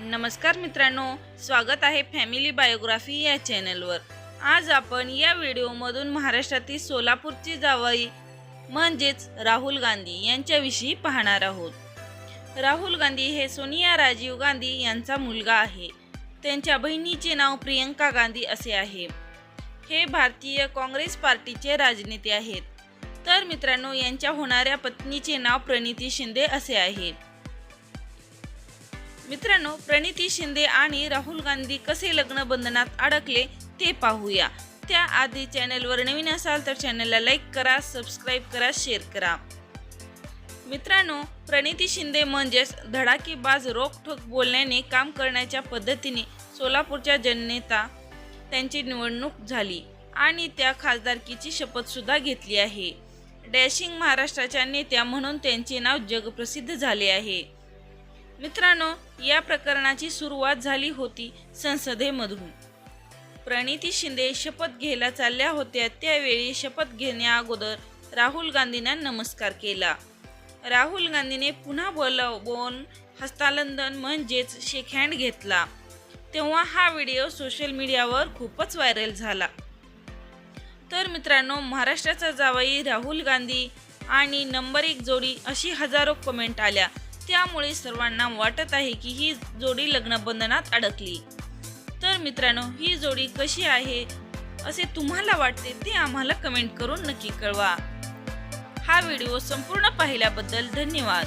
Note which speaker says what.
Speaker 1: नमस्कार मित्रांनो स्वागत आहे फॅमिली बायोग्राफी या चॅनलवर. आज आपण या व्हिडिओमधून महाराष्ट्रातील सोलापूरची जावई म्हणजेच राहुल गांधी यांच्याविषयी पाहणार आहोत. राहुल गांधी हे सोनिया राजीव गांधी यांचा मुलगा आहे. त्यांच्या बहिणीचे नाव प्रियंका गांधी असे आहे. हे भारतीय काँग्रेस पार्टीचे राजनेते आहेत. तर मित्रांनो यांच्या होणाऱ्या पत्नीचे नाव प्रणिती शिंदे असे आहे. मित्रांनो प्रणिती शिंदे आणि राहुल गांधी कसे लग्न बंधनात अडकले ते पाहूया. त्याआधी चॅनलवर नवीन असाल तर चॅनलला लाईक करा सबस्क्राईब करा शेअर करा. मित्रांनो प्रणिती शिंदे म्हणजेच धडाकेबाज रोखठोक बोलण्याने काम करण्याच्या पद्धतीने सोलापूरच्या जननेता त्यांची निवडणूक झाली आणि त्या खासदारकीची शपथसुद्धा घेतली आहे. डॅशिंग महाराष्ट्राच्या नेत्या म्हणून त्यांचे नाव जगप्रसिद्ध झाले आहे. मित्रांनो या प्रकरणाची सुरुवात झाली होती संसदेमधून. प्रणिती शिंदे शपथ घ्यायला चालल्या होत्या त्यावेळी शपथ घेण्याअगोदर राहुल गांधींना नमस्कार केला. राहुल गांधीने पुन्हा बोलवून हस्तालंदन म्हणजेच शेक हँड घेतला. तेव्हा हा व्हिडिओ सोशल मीडियावर खूपच व्हायरल झाला. तर मित्रांनो महाराष्ट्राचा जावई राहुल गांधी आणि नंबर एक जोडी अशी हजारो कमेंट आल्या. त्यामुळे सर्वांना वाटत आहे की ही जोडी लग्नबंधनात अडकली. तर मित्रांनो ही जोडी कशी आहे? असे तुम्हाला वाटते ते आम्हाला कमेंट करून नक्की कळवा. हा व्हिडिओ संपूर्ण पाहिल्याबद्दल धन्यवाद.